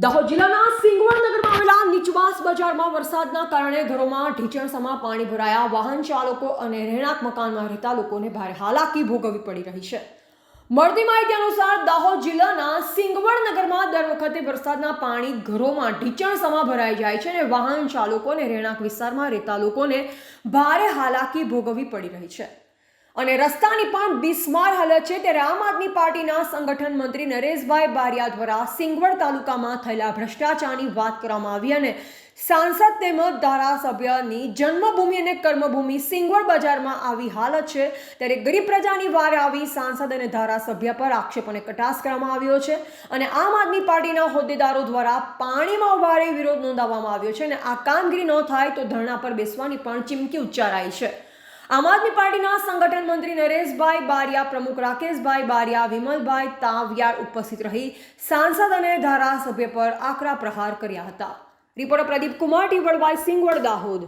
દાહોદ જિલ્લાના સિંગવડ નગરમાં આવેલા નીચવાસ બજારમાં વરસાદના કારણે ઘરોમાં ઢીચણસમાં પાણી ભરાયા. વાહન ચાલકો અને રહેણાંક મકાનમાં રહેતા લોકોને ભારે હાલાકી ભોગવવી પડી રહી છે. મળતી માહિતી અનુસાર દાહોદ જિલ્લાના સિંગવડ નગરમાં દર વખતે વરસાદના પાણી ઘરોમાં ઢીચણસમાં ભરાઈ જાય છે અને વાહન ચાલકો અને રહેણાંક વિસ્તારમાં રહેતા લોકોને ભારે હાલાકી ભોગવવી પડી રહી છે. અને રસ્તાની પણ બિસ્માર હાલત છે ત્યારે આમ આદમી પાર્ટીના સંગઠન મંત્રી નરેશભાઈ બારિયા દ્વારા સિંગવડ તાલુકામાં થયેલા ભ્રષ્ટાચારની વાત કરવામાં આવી અને સાંસદ તેમજ ધારાસભ્યની જન્મભૂમિ અને કર્મભૂમિ સિંગવડ બજારમાં આવી હાલત છે. ત્યારે ગરીબ પ્રજાની વાર આવી સાંસદ અને ધારાસભ્ય પર આક્ષેપ અને કટાસ કરવામાં આવ્યો છે અને આમ આદમી પાર્ટીના હોદ્દેદારો દ્વારા પાણીમાં ઉભારે વિરોધ નોંધાવવામાં આવ્યો છે અને આ કામગીરી ન થાય તો ધરણા પર બેસવાની પણ ચીમકી ઉચ્ચારાઈ છે. આમ આદમી પાર્ટીના સંગઠન મંત્રી નરેશભાઈ બારિયા, પ્રમુખ રાકેશભાઈ બારિયા, વિમલભાઈ તાવિયાર ઉપસ્થિત રહી સાંસદ અને ધારાસભ્ય પર આકરા પ્રહાર કર્યા હતા. રિપોર્ટર પ્રદીપ કુમાર ટીવડભાઈ સિંગવડ દાહોદ